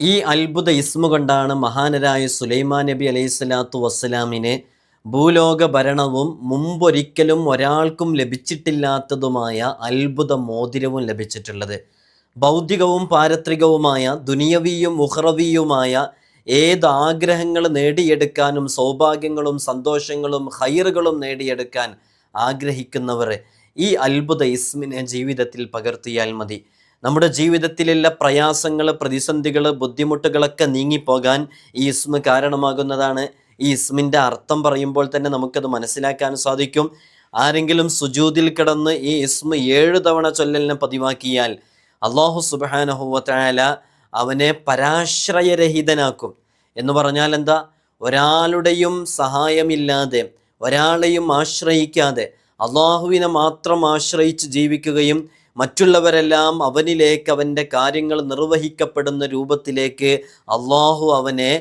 ഈ അത്ഭുത ഇസ്മു കൊണ്ടാണ് മഹാനരായ സുലൈമാൻ നബി അലൈഹി സ്വലാത്തു വസ്സലാമിനെ ഭൂലോക ഭരണവും മുമ്പൊരിക്കലും ഒരാൾക്കും ലഭിച്ചിട്ടില്ലാത്തതുമായ അത്ഭുത മോതിരവും ലഭിച്ചിട്ടുള്ളത്. ഭൗതികവും പാരത്രികവുമായ ദുനിയവിയും ഉഹ്റവിയുമായ ഏത് ആഗ്രഹങ്ങൾ നേടിയെടുക്കാനും സൗഭാഗ്യങ്ങളും സന്തോഷങ്ങളും ഹൈറുകളും നേടിയെടുക്കാൻ ആഗ്രഹിക്കുന്നവർ ഈ അത്ഭുത ഇസ്മിനെ ജീവിതത്തിൽ പകർത്തിയാൽ മതി. നമ്മുടെ ജീവിതത്തിലുള്ള പ്രയാസങ്ങൾ പ്രതിസന്ധികൾ ബുദ്ധിമുട്ടുകളൊക്കെ നീങ്ങിപ്പോകാൻ ഈ ഇസ്മ കാരണമാകുന്നതാണ്. ഈ ഇസ്മിന്റെ അർത്ഥം പറയുമ്പോൾ തന്നെ നമുക്കത് മനസ്സിലാക്കാൻ സാധിക്കും. ആരെങ്കിലും സുജൂതിൽ കിടന്ന് ഈ ഇസ്മ ഏഴ് തവണ ചൊല്ലലിനെ പതിവാക്കിയാൽ അള്ളാഹു സുബാനഹുവല അവനെ പരാശ്രയരഹിതനാക്കും. എന്ന് പറഞ്ഞാൽ എന്താ? ഒരാളുടെയും സഹായമില്ലാതെ ഒരാളെയും ആശ്രയിക്കാതെ അള്ളാഹുവിനെ മാത്രം ആശ്രയിച്ച് ജീവിക്കുകയും മറ്റുള്ളവരെല്ലാം അവനിലേക്ക് അവന്റെ കാര്യങ്ങൾ നിർവഹിക്കപ്പെടുന്ന രൂപത്തിലേക്ക് അള്ളാഹു അവനെ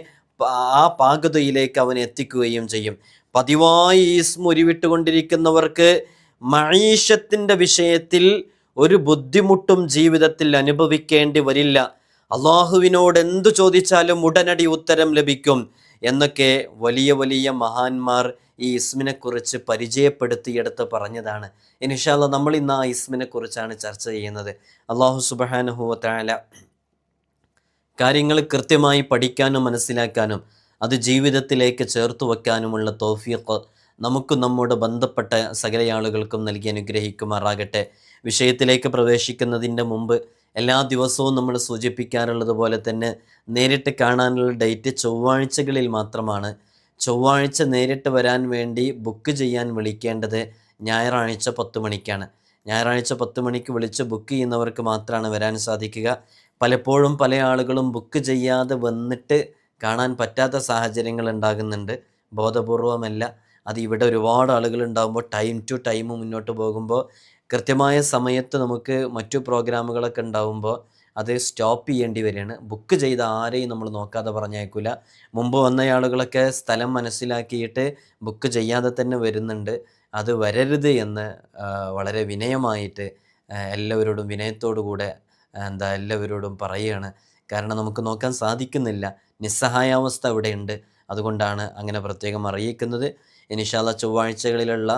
ആ പാകതയിലേക്ക് അവനെ എത്തിക്കുകയും ചെയ്യും. പതിവായി ഈസ്മ ഉരുവിട്ടുകൊണ്ടിരിക്കുന്നവർക്ക് മഴീഷത്തിന്റെ വിഷയത്തിൽ ഒരു ബുദ്ധിമുട്ടും ജീവിതത്തിൽ അനുഭവിക്കേണ്ടി വരില്ല. അള്ളാഹുവിനോട് എന്തു ചോദിച്ചാലും ഉടനടി ഉത്തരം ലഭിക്കും എന്നൊക്കെ വലിയ വലിയ മഹാന്മാർ ഈ ഇസ്മിനെ കുറിച്ച് പരിചയപ്പെടുത്തിയെടുത്ത് പറഞ്ഞതാണ്. ഇനിഷാല്ല നമ്മൾ ഇന്ന് ആ ഇസ്മിനെ കുറിച്ചാണ് ചർച്ച ചെയ്യുന്നത്. അള്ളാഹു സുബാനുഹുവത്താല കാര്യങ്ങൾ കൃത്യമായി പഠിക്കാനും മനസ്സിലാക്കാനും അത് ജീവിതത്തിലേക്ക് ചേർത്ത് വെക്കാനുമുള്ള തോഫിയൊക്കെ നമുക്ക് നമ്മോട് ബന്ധപ്പെട്ട സകലയാളുകൾക്കും നൽകി അനുഗ്രഹിക്കുമാറാകട്ടെ. വിഷയത്തിലേക്ക് പ്രവേശിക്കുന്നതിന്റെ മുമ്പ് എല്ലാ ദിവസവും നമ്മൾ സൂചിപ്പിക്കാറുള്ളത് പോലെ തന്നെ നേരിട്ട് കാണാനുള്ള ഡേറ്റ് ചൊവ്വാഴ്ചകളിൽ മാത്രമാണ്. ചൊവ്വാഴ്ച നേരിട്ട് വരാൻ വേണ്ടി ബുക്ക് ചെയ്യാൻ വിളിക്കേണ്ടത് ഞായറാഴ്ച പത്ത് മണിക്കാണ്. ഞായറാഴ്ച പത്ത് മണിക്ക് വിളിച്ച് ബുക്ക് ചെയ്യുന്നവർക്ക് മാത്രമാണ് വരാൻ സാധിക്കുക. പലപ്പോഴും പല ആളുകളും ബുക്ക് ചെയ്യാതെ വന്നിട്ട് കാണാൻ പറ്റാത്ത സാഹചര്യങ്ങൾ ഉണ്ടാകുന്നുണ്ട്. ബോധപൂർവമല്ല. അത് ഇവിടെ ഒരുപാട് ആളുകൾ ഉണ്ടാകുമ്പോൾ ടൈം ടു ടൈം മുന്നോട്ട് പോകുമ്പോൾ കൃത്യമായ സമയത്ത് നമുക്ക് മറ്റു പ്രോഗ്രാമുകളൊക്കെ ഉണ്ടാകുമ്പോൾ അത് സ്റ്റോപ്പ് ചെയ്യേണ്ടി വരികയാണ്. ബുക്ക് ചെയ്ത ആരെയും നമ്മൾ നോക്കാതെ പറഞ്ഞേക്കില്ല മുമ്പ് വന്ന ആളുകളൊക്കെ സ്ഥലം മനസ്സിലാക്കിയിട്ട് ബുക്ക് ചെയ്യാതെ തന്നെ വരുന്നുണ്ട്. അത് വരരുത് എന്ന് വളരെ വിനയമായിട്ട് എല്ലാവരോടും വിനയത്തോടു കൂടെ എന്താ എല്ലാവരോടും പറയുകയാണ്. കാരണം നമുക്ക് നോക്കാൻ സാധിക്കുന്നില്ല. നിസ്സഹായാവസ്ഥ അവിടെയുണ്ട്. അതുകൊണ്ടാണ് അങ്ങനെ പ്രത്യേകം അറിയിക്കുന്നത്. ഇനിഷാല്ല ചൊവ്വാഴ്ചകളിലുള്ള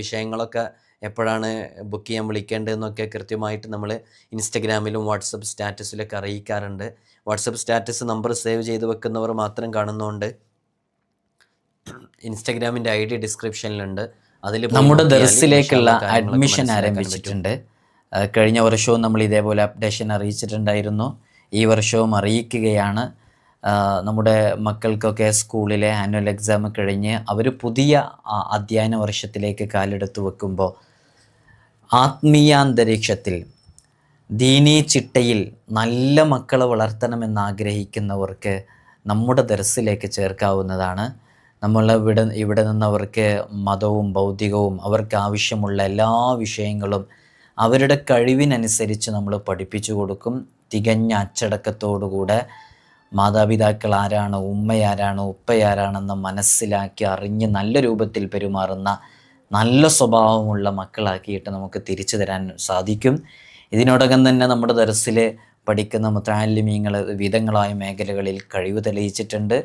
വിഷയങ്ങളൊക്കെ എപ്പോഴാണ് ബുക്ക് ചെയ്യാൻ വിളിക്കേണ്ടതെന്നൊക്കെ കൃത്യമായിട്ട് നമ്മൾ ഇൻസ്റ്റഗ്രാമിലും വാട്സപ്പ് സ്റ്റാറ്റസിലൊക്കെ അറിയിക്കാറുണ്ട്. വാട്സപ്പ് സ്റ്റാറ്റസ് നമ്പർ സേവ് ചെയ്ത് വെക്കുന്നവർ മാത്രം കാണുന്നതുകൊണ്ട് ഇൻസ്റ്റഗ്രാമിന്റെ ഐ ഡി ഡിസ്ക്രിപ്ഷനിലുണ്ട് അതിൽ നമ്മുടെ ദർസിലേക്കുള്ള അഡ്മിഷൻ ആരംഭിച്ചിട്ടുണ്ട്. കഴിഞ്ഞ വർഷവും നമ്മൾ ഇതേപോലെ അപ്ഡേഷൻ അറിയിച്ചിട്ടുണ്ടായിരുന്നു. ഈ വർഷവും അറിയിക്കുകയാണ്. നമ്മുടെ മക്കൾക്കൊക്കെ സ്കൂളിലെ ആനുവൽ എക്സാം കഴിഞ്ഞ് അവർ പുതിയ അധ്യയന വർഷത്തിലേക്ക് കാലെടുത്ത് വെക്കുമ്പോൾ ആത്മീയാന്തരീക്ഷത്തിൽ ദീനീ ചിട്ടയിൽ നല്ല മക്കളെ വളർത്തണമെന്ന് ആഗ്രഹിക്കുന്നവർക്ക് നമ്മുടെ ദർസിലേക്ക് ചേർക്കാവുന്നതാണ്. നമ്മൾ ഇവിടെ ഇവിടെ നിന്നവർക്ക് മതവും ഭൗതികവും അവർക്ക് ആവശ്യമുള്ള എല്ലാ വിഷയങ്ങളും അവരുടെ കഴിവിനനുസരിച്ച് നമ്മൾ പഠിപ്പിച്ചു കൊടുക്കും. തികഞ്ഞ അച്ചടക്കത്തോടുകൂടെ മാതാപിതാക്കൾ ആരാണ് ഉമ്മയാരാണ് ഉപ്പയാരാണെന്ന് മനസ്സിലാക്കി അറിഞ്ഞ് നല്ല രൂപത്തിൽ പെരുമാറുന്ന നല്ല സ്വഭാവമുള്ള മക്കളാക്കിയിട്ട് നമുക്ക് തിരിച്ചു തരാൻ സാധിക്കും. ഇതിനോടകം തന്നെ നമ്മുടെ ദർസിൽ പഠിക്കുന്ന മുത്താലിമീങ്ങൾ വിവിധങ്ങളായ മേഖലകളിൽ കഴിവ് തെളിയിച്ചിട്ടുണ്ട്.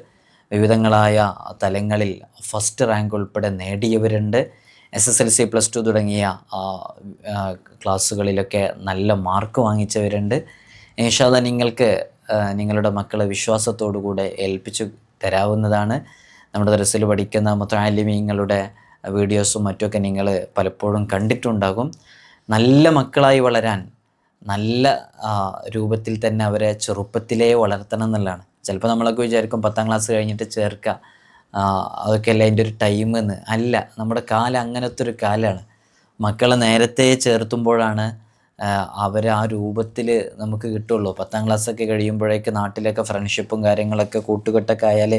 വിവിധങ്ങളായ തലങ്ങളിൽ ഫസ്റ്റ് റാങ്ക് ഉൾപ്പെടെ നേടിയവരുണ്ട്. S S L C plus two തുടങ്ങിയ ക്ലാസ്സുകളിലൊക്കെ നല്ല മാർക്ക് വാങ്ങിച്ചവരുണ്ട്. ഏഷാദ നിങ്ങൾക്ക് നിങ്ങളുടെ മക്കളെ വിശ്വാസത്തോടു കൂടെ ഏൽപ്പിച്ചു തരാവുന്നതാണ്. നമ്മുടെ ദർസിൽ പഠിക്കുന്ന മുത്താലിമീങ്ങളുടെ വീഡിയോസും മറ്റുമൊക്കെ നിങ്ങൾ പലപ്പോഴും കണ്ടിട്ടുണ്ടാകും. നല്ല മക്കളായി വളരാൻ നല്ല രൂപത്തിൽ തന്നെ അവരെ ചെറുപ്പത്തിലേ വളർത്തണം എന്നുള്ളതാണ്. ചിലപ്പോൾ നമ്മളൊക്കെ വിചാരിക്കും പത്താം ക്ലാസ് കഴിഞ്ഞിട്ട് ചേർക്കുക അതൊക്കെയല്ലേ അതിന്റെ ഒരു ടൈം എന്ന്. അല്ല നമ്മുടെ കാലം അങ്ങനത്തെ ഒരു കാലമാണ് മക്കളെ നേരത്തെ ചേർത്തുമ്പോഴാണ് അവർ ആ രൂപത്തിൽ നമുക്ക് കിട്ടുള്ളൂ. പത്താം ക്ലാസ്സൊക്കെ കഴിയുമ്പോഴേക്ക് നാട്ടിലൊക്കെ ഫ്രണ്ട്ഷിപ്പും കാര്യങ്ങളൊക്കെ കൂട്ടുകെട്ടൊക്കെ ആയാൽ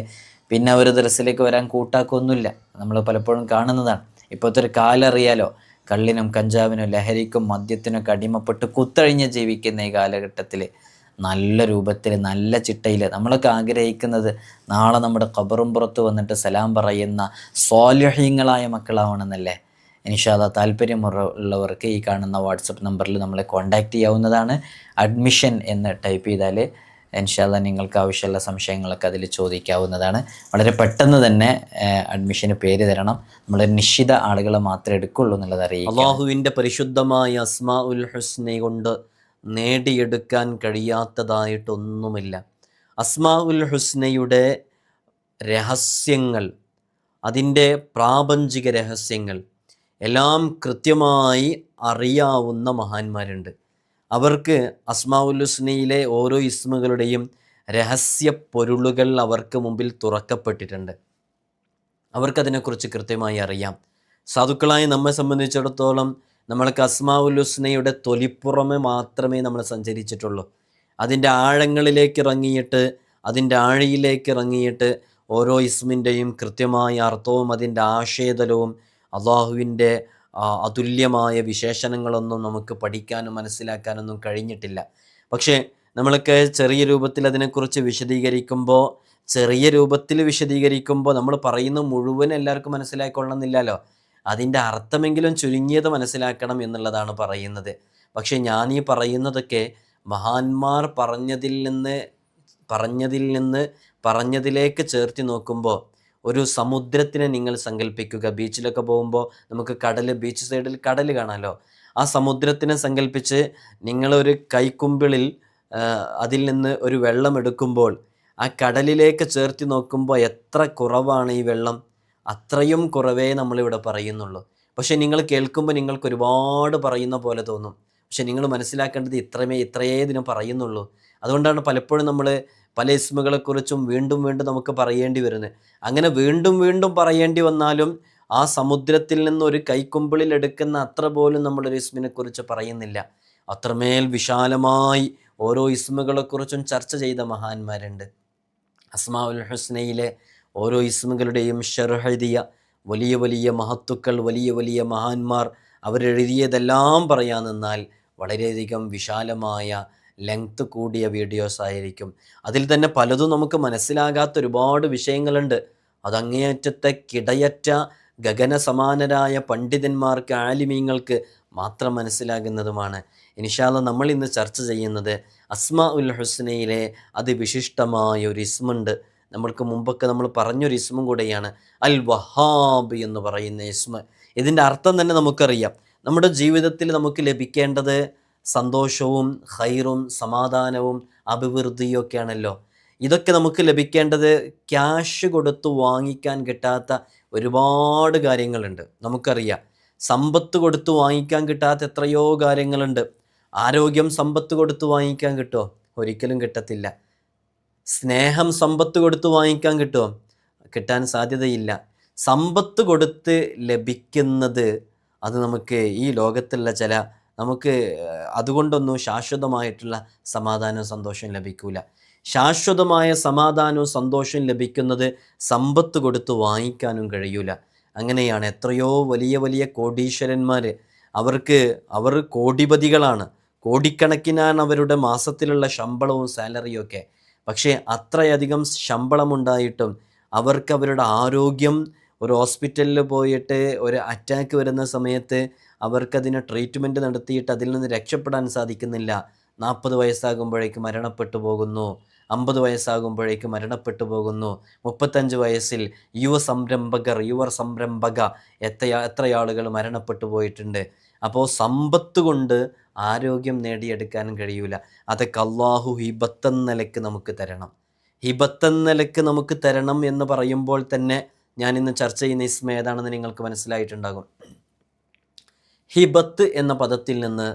പിന്നെ അവർ ദർസിലേക്ക് വരാൻ കൂട്ടാക്കൊന്നുമില്ല. നമ്മൾ പലപ്പോഴും കാണുന്നതാണ്. ഇപ്പോഴത്തെ ഒരു കാലറിയാലോ കള്ളിനും കഞ്ചാവിനും ലഹരിക്കും മദ്യത്തിനൊക്കെ അടിമപ്പെട്ട് കുത്തഴിഞ്ഞ് ജീവിക്കുന്ന ഈ കാലഘട്ടത്തിൽ നല്ല രൂപത്തിൽ നല്ല ചിട്ടയിൽ നമ്മളൊക്കെ ആഗ്രഹിക്കുന്നത് നാളെ നമ്മുടെ കബറും പുറത്ത് വന്നിട്ട് സലാം പറയുന്ന സ്വാലഹ്യങ്ങളായ മക്കളാവണമെന്നല്ലേ? എനിക്ക് താല്പര്യമുള്ളവർക്ക് ഈ കാണുന്ന വാട്സപ്പ് നമ്പറിൽ നമ്മളെ കോൺടാക്റ്റ് ചെയ്യാവുന്നതാണ്. അഡ്മിഷൻ എന്ന് ടൈപ്പ് ചെയ്താൽ ഇൻഷാല്ല നിങ്ങൾക്ക് ആവശ്യമുള്ള സംശയങ്ങളൊക്കെ അതിൽ ചോദിക്കാവുന്നതാണ്. വളരെ പെട്ടെന്ന് തന്നെ അഡ്മിഷന് പേര് തരണം. നമ്മൾ നിശ്ചിത ആളുകൾ മാത്രമേ എടുക്കുള്ളൂ എന്നുള്ളത് അറിയാം അള്ളാഹുവിന്റെ പരിശുദ്ധമായ അസ്മാ ഉൽ ഹുസ്നെ കൊണ്ട് നേടിയെടുക്കാൻ കഴിയാത്തതായിട്ടൊന്നുമില്ല. അസ്മാ ഉൽ ഹുസ്നയുടെ രഹസ്യങ്ങൾ അതിന്റെ പ്രാപഞ്ചിക രഹസ്യങ്ങൾ എല്ലാം കൃത്യമായി അറിയാവുന്ന മഹാന്മാരുണ്ട്. അവർക്ക് അസ്മാവുല്ലുസ്നയിലെ ഓരോ ഇസ്മുകളുടെയും രഹസ്യ പൊരുളുകൾ അവർക്ക് മുമ്പിൽ തുറക്കപ്പെട്ടിട്ടുണ്ട്. അവർക്കതിനെക്കുറിച്ച് കൃത്യമായി അറിയാം. സാധുക്കളായി നമ്മെ സംബന്ധിച്ചിടത്തോളം നമ്മൾക്ക് അസ്മാവുല്ലുസ്നയുടെ തൊലിപ്പുറമെ മാത്രമേ നമ്മൾ സഞ്ചരിച്ചിട്ടുള്ളൂ. അതിന്റെ ആഴങ്ങളിലേക്ക് ഇറങ്ങിയിട്ട് അതിന്റെ ആഴിയിലേക്ക് ഇറങ്ങിയിട്ട് ഓരോ ഇസ്മിന്റെയും കൃത്യമായ അർത്ഥവും അതിന്റെ ആശയതലവും അള്ളാഹുവിന്റെ അതുല്യമായ വിശേഷണങ്ങളൊന്നും നമുക്ക് പഠിക്കാനും മനസ്സിലാക്കാനൊന്നും കഴിഞ്ഞിട്ടില്ല. പക്ഷേ നമ്മളൊക്കെ ചെറിയ രൂപത്തിൽ അതിനെക്കുറിച്ച് വിശദീകരിക്കുമ്പോൾ ചെറിയ രൂപത്തിൽ വിശദീകരിക്കുമ്പോൾ നമ്മൾ പറയുന്ന മുഴുവൻ എല്ലാവർക്കും മനസ്സിലാക്കൊള്ളണമെന്നില്ലല്ലോ അതിന്റെ അർത്ഥമെങ്കിലും ചുരുങ്ങിയത് മനസ്സിലാക്കണം എന്നുള്ളതാണ് പറയുന്നത്. പക്ഷേ ഞാൻ ഈ പറയുന്നതൊക്കെ മഹാന്മാർ പറഞ്ഞതിൽ നിന്ന് പറഞ്ഞതിൽ നിന്ന് പറഞ്ഞതിലേക്ക് ചേർത്തി നോക്കുമ്പോൾ ഒരു സമുദ്രത്തിനെ നിങ്ങൾ സങ്കല്പിക്കുക ബീച്ചിലൊക്കെ പോകുമ്പോൾ നമുക്ക് കടൽ ബീച്ച് സൈഡിൽ കടൽ കാണാമല്ലോ ആ സമുദ്രത്തിനെ സങ്കല്പിച്ച് നിങ്ങളൊരു കൈക്കുമ്പിളിൽ അതിൽ നിന്ന് ഒരു വെള്ളം എടുക്കുമ്പോൾ ആ കടലിലേക്ക് ചേർത്തി നോക്കുമ്പോൾ എത്ര കുറവാണ് ഈ വെള്ളം? അത്രയും കുറവേ നമ്മളിവിടെ പറയുന്നുള്ളൂ. പക്ഷേ നിങ്ങൾ കേൾക്കുമ്പോൾ നിങ്ങൾക്ക് ഒരുപാട് പറയുന്ന പോലെ തോന്നും. പക്ഷെ നിങ്ങൾ മനസ്സിലാക്കേണ്ടത് ഇത്രമേ ഇത്രയേ ഇതിന് പറയുന്നുള്ളൂ. അതുകൊണ്ടാണ് പലപ്പോഴും നമ്മൾ പല ഇസ്മുകളെക്കുറിച്ചും വീണ്ടും വീണ്ടും നമുക്ക് പറയേണ്ടി വരുന്നത് അങ്ങനെ വീണ്ടും വീണ്ടും പറയേണ്ടി വന്നാലും ആ സമുദ്രത്തിൽ നിന്ന് ഒരു കൈക്കുമ്പിളിൽ എടുക്കുന്ന അത്ര പോലും നമ്മളൊരു ഇസ്മിനെ കുറിച്ച് പറയുന്നില്ല. അത്രമേൽ വിശാലമായി ഓരോ ഇസ്മുകളെക്കുറിച്ചും ചർച്ച ചെയ്ത മഹാന്മാരുണ്ട്. അസ്മാ ഉൽ ഹുസ്നയിലെ ഓരോ ഇസ്മുകളുടെയും ഷെർഹെഴുതിയ വലിയ വലിയ മഹത്തുക്കൾ വലിയ വലിയ മഹാന്മാർ അവരെഴുതിയതെല്ലാം പറയാൻ നിന്നാൽ വളരെയധികം വിശാലമായ ലെങ്ത് കൂടിയ വീഡിയോസ് ആയിരിക്കും. അതിൽ തന്നെ പലതും നമുക്ക് മനസ്സിലാകാത്ത ഒരുപാട് വിഷയങ്ങളുണ്ട്. അതങ്ങേയറ്റത്തെ കിടയറ്റ ഗഗനസമാനരായ പണ്ഡിതന്മാർക്ക് ആലിമീങ്ങൾക്ക് മാത്രം മനസ്സിലാകുന്നതുമാണ്. ഇനിഷാല നമ്മൾ ഇന്ന് ചർച്ച ചെയ്യുന്നത് അസ്മാ ഉൽ ഹുസ്നയിലെ അതിവിശിഷ്ടമായ ഒരു ഇസ്മുണ്ട്. നമ്മൾക്ക് മുമ്പൊക്കെ നമ്മൾ പറഞ്ഞൊരു ഇസ്മും കൂടെയാണ് അൽ വഹാബ് എന്ന് പറയുന്ന ഇസ്മ. ഇതിന്റെ അർത്ഥം തന്നെ നമുക്കറിയാം. നമ്മുടെ ജീവിതത്തിൽ നമുക്ക് ലഭിക്കേണ്ടത് സന്തോഷവും ഹൈറും സമാധാനവും അഭിവൃദ്ധിയൊക്കെയാണല്ലോ. ഇതൊക്കെ നമുക്ക് ലഭിക്കേണ്ടത് ക്യാഷ് കൊടുത്ത് വാങ്ങിക്കാൻ കിട്ടാത്ത ഒരുപാട് കാര്യങ്ങളുണ്ട്. നമുക്കറിയാം. സമ്പത്ത് കൊടുത്ത് വാങ്ങിക്കാൻ കിട്ടാത്ത എത്രയോ കാര്യങ്ങളുണ്ട്. ആരോഗ്യം സമ്പത്ത് കൊടുത്ത് വാങ്ങിക്കാൻ കിട്ടുമോ ഒരിക്കലും കിട്ടത്തില്ല. സ്നേഹം സമ്പത്ത് കൊടുത്ത് വാങ്ങിക്കാൻ കിട്ടുമോ കിട്ടാൻ സാധ്യതയില്ല. സമ്പത്ത് കൊടുത്ത് ലഭിക്കുന്നത് അത് നമുക്ക് ഈ ലോകത്തുള്ള ചില നമുക്ക് അതുകൊണ്ടൊന്നും ശാശ്വതമായിട്ടുള്ള സമാധാനവും സന്തോഷവും ലഭിക്കൂല. ശാശ്വതമായ സമാധാനവും സന്തോഷവും ലഭിക്കുന്നത് സമ്പത്ത് കൊടുത്ത് വാങ്ങിക്കാനും കഴിയൂല. അങ്ങനെയാണ് എത്രയോ വലിയ വലിയ കോടീശ്വരന്മാർ അവർക്ക് അവർ കോടിപതികളാണ്. കോടിക്കണക്കിനാണ് അവരുടെ മാസത്തിലുള്ള ശമ്പളവും സാലറിയും ഒക്കെ. പക്ഷേ അത്രയധികം ശമ്പളമുണ്ടായിട്ടും അവർക്ക് അവരുടെ ആരോഗ്യം ഒരു ഹോസ്പിറ്റലിൽ പോയിട്ട് ഒരു അറ്റാക്ക് വരുന്ന സമയത്ത് അവർക്കതിന് ട്രീറ്റ്മെന്റ് നടത്തിയിട്ട് അതിൽ നിന്ന് രക്ഷപ്പെടാൻ സാധിക്കുന്നില്ല. നാൽപ്പത് വയസ്സാകുമ്പോഴേക്ക് മരണപ്പെട്ടു പോകുന്നു. അമ്പത് വയസ്സാകുമ്പോഴേക്ക് മരണപ്പെട്ടു പോകുന്നു. മുപ്പത്തഞ്ച് വയസ്സിൽ യുവ സംരംഭകർ യുവ സംരംഭക എത്ര എത്ര ആളുകൾ മരണപ്പെട്ടു പോയിട്ടുണ്ട്. അപ്പോൾ സമ്പത്ത് കൊണ്ട് ആരോഗ്യം നേടിയെടുക്കാനും കഴിയൂല. അതൊക്കെ അള്ളാഹു ഹിബത്തെന്ന നിലയ്ക്ക് നമുക്ക് തരണം. ഹിബത്തെന്ന നിലയ്ക്ക് നമുക്ക് തരണം എന്ന് പറയുമ്പോൾ തന്നെ ഞാനിന്ന് ചർച്ച ചെയ്യുന്ന ഇസ്മ ഏതാണെന്ന് നിങ്ങൾക്ക് മനസ്സിലായിട്ടുണ്ടാകും. ഹിബത്ത് എന്ന പദത്തിൽ നിന്ന്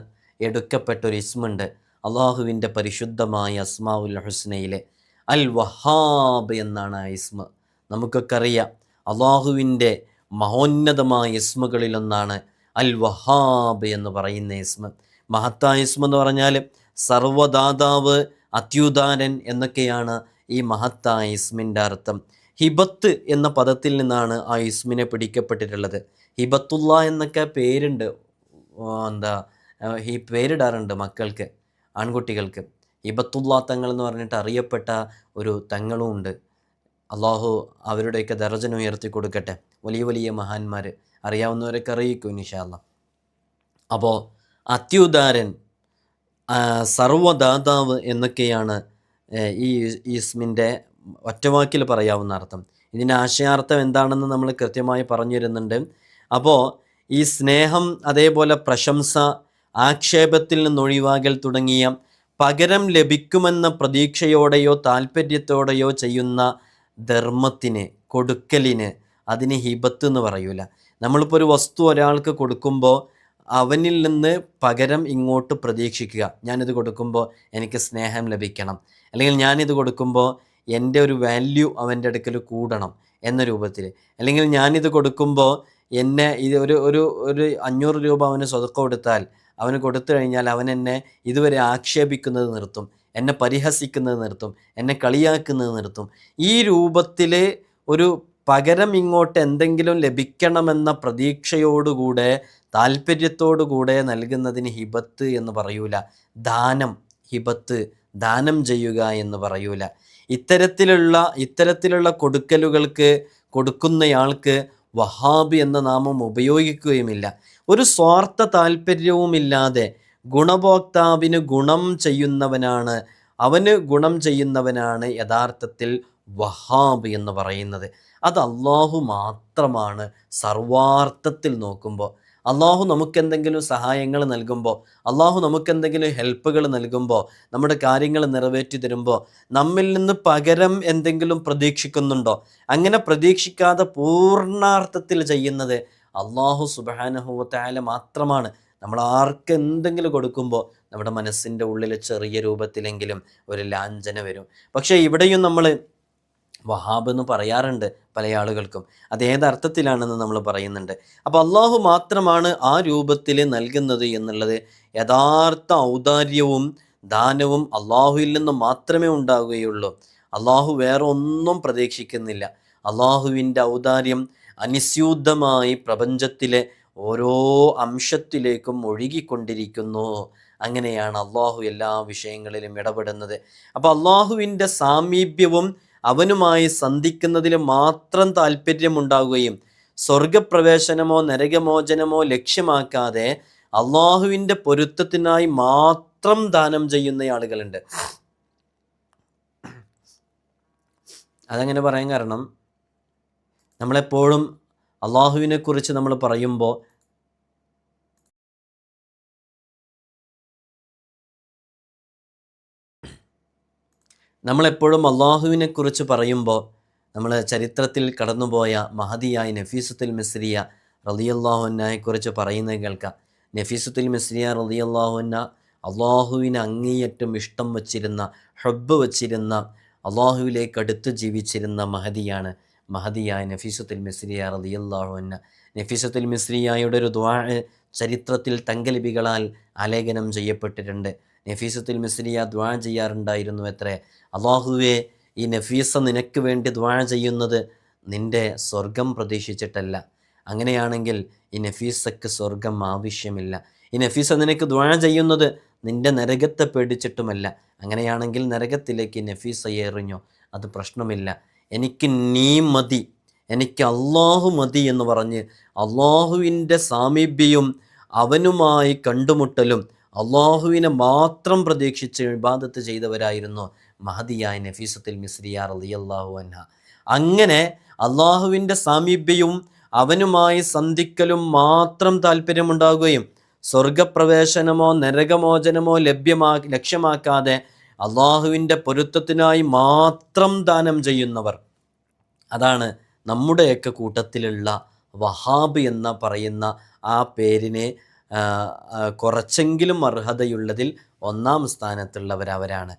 എടുക്കപ്പെട്ട ഒരു ഇസ്മുണ്ട് അള്ളാഹുവിന്റെ പരിശുദ്ധമായ അസ്മാവുൽ ഹുസ്നയിലെ അൽ വഹാബ് എന്നാണ് ആ ഇസ്മ. നമുക്കൊക്കെ അറിയാം അള്ളാഹുവിന്റെ മഹോന്നതമായ ഇസ്മുകളിലൊന്നാണ് അൽ വഹാബ് എന്ന് പറയുന്ന ഇസ്മ. മഹത്തായ ഇസ്മ എന്ന് പറഞ്ഞാൽ സർവദാതാവ് അത്യുദാനൻ എന്നൊക്കെയാണ് ഈ മഹത്തായ ഇസ്മിന്റെ അർത്ഥം. ഹിബത്ത് എന്ന പദത്തിൽ നിന്നാണ് ആ ഇസ്മിനെ പിടിക്കപ്പെട്ടിട്ടുള്ളത്. ഹിബത്തുള്ള എന്നൊക്കെ പേരുണ്ട്. എന്താ ഈ പേരിടാറുണ്ട് മക്കൾക്ക് ആൺകുട്ടികൾക്ക്. ഹിബത്തുള്ള തങ്ങൾ എന്ന് പറഞ്ഞിട്ട് അറിയപ്പെട്ട ഒരു തങ്ങളും ഉണ്ട്. അള്ളാഹു അവരുടെയൊക്കെ ദർജന ഉയർത്തി കൊടുക്കട്ടെ. വലിയ വലിയ മഹാന്മാർ അറിയാവുന്നവരൊക്കെ അറിയിക്കും നിഷാല്ല അപ്പോൾ അത്യുദാരൻ സർവദാതാവ് എന്നൊക്കെയാണ് ഈ ഈസ്മിന്റെ ഒറ്റവാക്കിൽ പറയാവുന്ന അർത്ഥം. ഇതിന്റെ ആശയാർത്ഥം എന്താണെന്ന് നമ്മൾ കൃത്യമായി പറഞ്ഞു തരുന്നുണ്ട്. അപ്പോൾ ഈ സ്നേഹം അതേപോലെ പ്രശംസ ആക്ഷേപത്തിൽ നിന്നൊഴിവാകൽ തുടങ്ങിയ പകരം ലഭിക്കുമെന്ന പ്രതീക്ഷയോടെയോ താല്പര്യത്തോടെയോ ചെയ്യുന്ന ധർമ്മത്തിന് കൊടുക്കലിന് അതിന് ഹിബത്ത് എന്ന് പറയൂല. നമ്മളിപ്പോൾ ഒരു വസ്തു ഒരാൾക്ക് കൊടുക്കുമ്പോൾ അവനിൽ നിന്ന് പകരം ഇങ്ങോട്ട് പ്രതീക്ഷിക്കുക. ഞാനിത് കൊടുക്കുമ്പോൾ എനിക്ക് സ്നേഹം ലഭിക്കണം. അല്ലെങ്കിൽ ഞാനിത് കൊടുക്കുമ്പോൾ എന്റെ ഒരു വാല്യൂ അവന്റെ അടുക്കൽ കൂടണം എന്ന രൂപത്തിൽ അല്ലെങ്കിൽ ഞാനിത് കൊടുക്കുമ്പോൾ എന്നെ ഇത് ഒരു ഒരു ഒരു അഞ്ഞൂറ് രൂപ അവന് സ്വതക്കം കൊടുത്താൽ അവന് കൊടുത്തു കഴിഞ്ഞാൽ അവൻ എന്നെ ഇതുവരെ ആക്ഷേപിക്കുന്നത് നിർത്തും എന്നെ പരിഹസിക്കുന്നത് നിർത്തും എന്നെ കളിയാക്കുന്നത് നിർത്തും. ഈ രൂപത്തിൽ ഒരു പകരം ഇങ്ങോട്ട് എന്തെങ്കിലും ലഭിക്കണമെന്ന പ്രതീക്ഷയോടുകൂടെ താല്പര്യത്തോടുകൂടെ നൽകുന്നതിന് ഹിബത്ത് എന്ന് പറയൂല. ദാനം ഹിബത്ത് ദാനം ചെയ്യുക എന്ന് പറയൂല. ഇത്തരത്തിലുള്ള ഇത്തരത്തിലുള്ള കൊടുക്കലുകൾക്ക് കൊടുക്കുന്നയാൾക്ക് വഹാബ് എന്ന നാമം ഉപയോഗിക്കുകയുമില്ല. ഒരു സ്വാർത്ഥ താല്പര്യവുമില്ലാതെ ഗുണഭോക്താവിന് ഗുണം ചെയ്യുന്നവനാണ് അവന് ഗുണം ചെയ്യുന്നവനാണ് യഥാർത്ഥത്തിൽ വഹാബ് എന്ന് പറയുന്നത്. അത് അള്ളാഹു മാത്രമാണ് സർവാർത്ഥത്തിൽ നോക്കുമ്പോൾ. അള്ളാഹു നമുക്കെന്തെങ്കിലും സഹായങ്ങൾ നൽകുമ്പോൾ അള്ളാഹു നമുക്കെന്തെങ്കിലും ഹെൽപ്പുകൾ നൽകുമ്പോൾ നമ്മുടെ കാര്യങ്ങൾ നിറവേറ്റി തരുമ്പോൾ നമ്മിൽ നിന്ന് പകരം എന്തെങ്കിലും പ്രതീക്ഷിക്കുന്നുണ്ടോ? അങ്ങനെ പ്രതീക്ഷിക്കാതെ പൂർണാർത്ഥത്തിൽ ചെയ്യുന്നത് അള്ളാഹു സുബാനഹുവത്തായ മാത്രമാണ്. നമ്മൾ ആർക്ക് എന്തെങ്കിലും കൊടുക്കുമ്പോൾ നമ്മുടെ മനസ്സിന്റെ ഉള്ളിൽ ചെറിയ രൂപത്തിലെങ്കിലും ഒരു ലാഞ്ചന വരും. പക്ഷേ ഇവിടെയും നമ്മൾ വഹാബ് എന്ന് പറയാറുണ്ട് പല ആളുകൾക്കും. അത് ഏതർത്ഥത്തിലാണെന്ന് നമ്മൾ പറയുന്നുണ്ട്. അപ്പോൾ അള്ളാഹു മാത്രമാണ് ആ രൂപത്തിൽ നൽകുന്നത് എന്നുള്ളത് യഥാർത്ഥ ഔദാര്യവും ദാനവും അള്ളാഹുവിൽ നിന്ന് മാത്രമേ ഉണ്ടാവുകയുള്ളൂ. അള്ളാഹു വേറെ ഒന്നും പ്രതീക്ഷിക്കുന്നില്ല. അള്ളാഹുവിന്റെ ഔദാര്യം അനുസ്യൂതമായി പ്രപഞ്ചത്തിലെ ഓരോ അംശത്തിലേക്കും ഒഴുകിക്കൊണ്ടിരിക്കുന്നു. അങ്ങനെയാണ് അള്ളാഹു എല്ലാ വിഷയങ്ങളിലും ഇടപെടുന്നത്. അപ്പോൾ അള്ളാഹുവിന്റെ സാമീപ്യവും അവനുമായി സന്ധിക്കുന്നതിൽ മാത്രം താല്പര്യമുണ്ടാകുകയും സ്വർഗപ്രവേശനമോ നരകമോചനമോ ലക്ഷ്യമാക്കാതെ അള്ളാഹുവിന്റെ പൊരുത്തത്തിനായി മാത്രം ദാനം ചെയ്യുന്ന ആളുകളുണ്ട്. അതങ്ങനെ പറയാൻ കാരണം നമ്മളെപ്പോഴും അള്ളാഹുവിനെ കുറിച്ച് നമ്മൾ പറയുമ്പോൾ നമ്മളെപ്പോഴും അള്ളാഹുവിനെ കുറിച്ച് പറയുമ്പോൾ നമ്മൾ ചരിത്രത്തിൽ കടന്നുപോയ മഹതിയായ നഫീസുത്തുൽ മിസ്രിയ റലിയല്ലാഹുവിനെ കുറിച്ച് പറയുന്നത് കേൾക്കാം. നഫീസുത്തുൽ മിസ്രിയ റലിയല്ലാഹുന്ന അള്ളാഹുവിന് അങ്ങേയറ്റം ഇഷ്ടം വച്ചിരുന്ന ഹബ്ബ് വച്ചിരുന്ന അള്ളാഹുവിലേക്ക് അടുത്ത് ജീവിച്ചിരുന്ന മഹതിയാണ് മഹതിയായ നഫീസുത്തുൽ മിസ്രിയ റലിയല്ലാഹുന്ന നഫീസുത്തുൽ മിസ്രിയായുടെ ഒരു ദ്വാ ചരിത്രത്തിൽ തങ്കലിപികളാൽ ആലേഖനം ചെയ്യപ്പെട്ടിട്ടുണ്ട്. നഫീസത്തുൽ മിസ്രിയ ദ്വാ ചെയ്യാറുണ്ടായിരുന്നു എത്രേ? അള്ളാഹുവെ ഈ നഫീസ നിനക്ക് വേണ്ടി ദ്വാ ചെയ്യുന്നത് നിന്റെ സ്വർഗം പ്രതീക്ഷിച്ചിട്ടല്ല. അങ്ങനെയാണെങ്കിൽ ഈ നഫീസക്ക് സ്വർഗം ആവശ്യമില്ല. ഈ നഫീസ നിനക്ക് ദ്വാ ചെയ്യുന്നത് നിന്റെ നരകത്തെ പേടിച്ചിട്ടുമല്ല. അങ്ങനെയാണെങ്കിൽ നരകത്തിലേക്ക് നഫീസ എറിഞ്ഞോ? അത് പ്രശ്നമില്ല. എനിക്ക് നീ മതി. എനിക്ക് അള്ളാഹു മതി എന്ന് പറഞ്ഞ് അള്ളാഹുവിന്റെ സാമീപ്യവും അവനുമായി കണ്ടുമുട്ടലും അള്ളാഹുവിനെ മാത്രം പ്രതീക്ഷിച്ച് ഇബാദത്ത് ചെയ്തവരായിരുന്നു മഹദിയായ നഫീസത്തിൽ മിസ്രിയാർ അലി അള്ളാഹു അന്ന അങ്ങനെ അള്ളാഹുവിന്റെ സാമീപ്യവും അവനുമായി സന്ധിക്കലും മാത്രം താല്പര്യമുണ്ടാകുകയും സ്വർഗപ്രവേശനമോ നരകമോചനമോ ലഭ്യമാ ലക്ഷ്യമാക്കാതെ അള്ളാഹുവിന്റെ പൊരുത്തത്തിനായി മാത്രം ദാനം ചെയ്യുന്നവർ. അതാണ് നമ്മുടെയൊക്കെ കൂട്ടത്തിലുള്ള വഹാബ് എന്ന പറയുന്ന ആ പേരിനെ കുറച്ചെങ്കിലും അർഹതയുള്ളതിൽ ഒന്നാം സ്ഥാനത്തുള്ളവർ അവരാണ്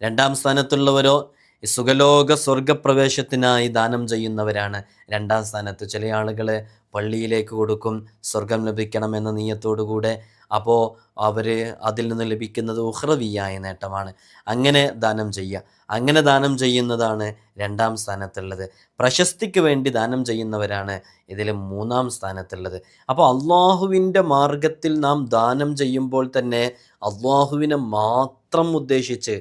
രണ്ടാം സ്ഥാനത്തുള്ളവരോ സുഖലോക സ്വർഗപ്രവേശത്തിനായി ദാനം ചെയ്യുന്നവരാണ് രണ്ടാം സ്ഥാനത്ത്. ചില ആളുകൾ പള്ളിയിലേക്ക് കൊടുക്കും സ്വർഗം ലഭിക്കണമെന്ന നീയത്തോടുകൂടെ. അപ്പോൾ അവർ അതിൽ നിന്ന് ലഭിക്കുന്നത് ഉഹ്രവിയായ നേട്ടമാണ്. അങ്ങനെ ദാനം ചെയ്യുക. അങ്ങനെ ദാനം ചെയ്യുന്നതാണ് രണ്ടാം സ്ഥാനത്തുള്ളത്. പ്രശസ്തിക്ക് വേണ്ടി ദാനം ചെയ്യുന്നവരാണ് ഇതിൽ മൂന്നാം സ്ഥാനത്തുള്ളത്. അപ്പോൾ അള്ളാഹുവിന്റെ മാർഗത്തിൽ നാം ദാനം ചെയ്യുമ്പോൾ തന്നെ അള്ളാഹുവിനെ മാത്രം ഉദ്ദേശിച്ച്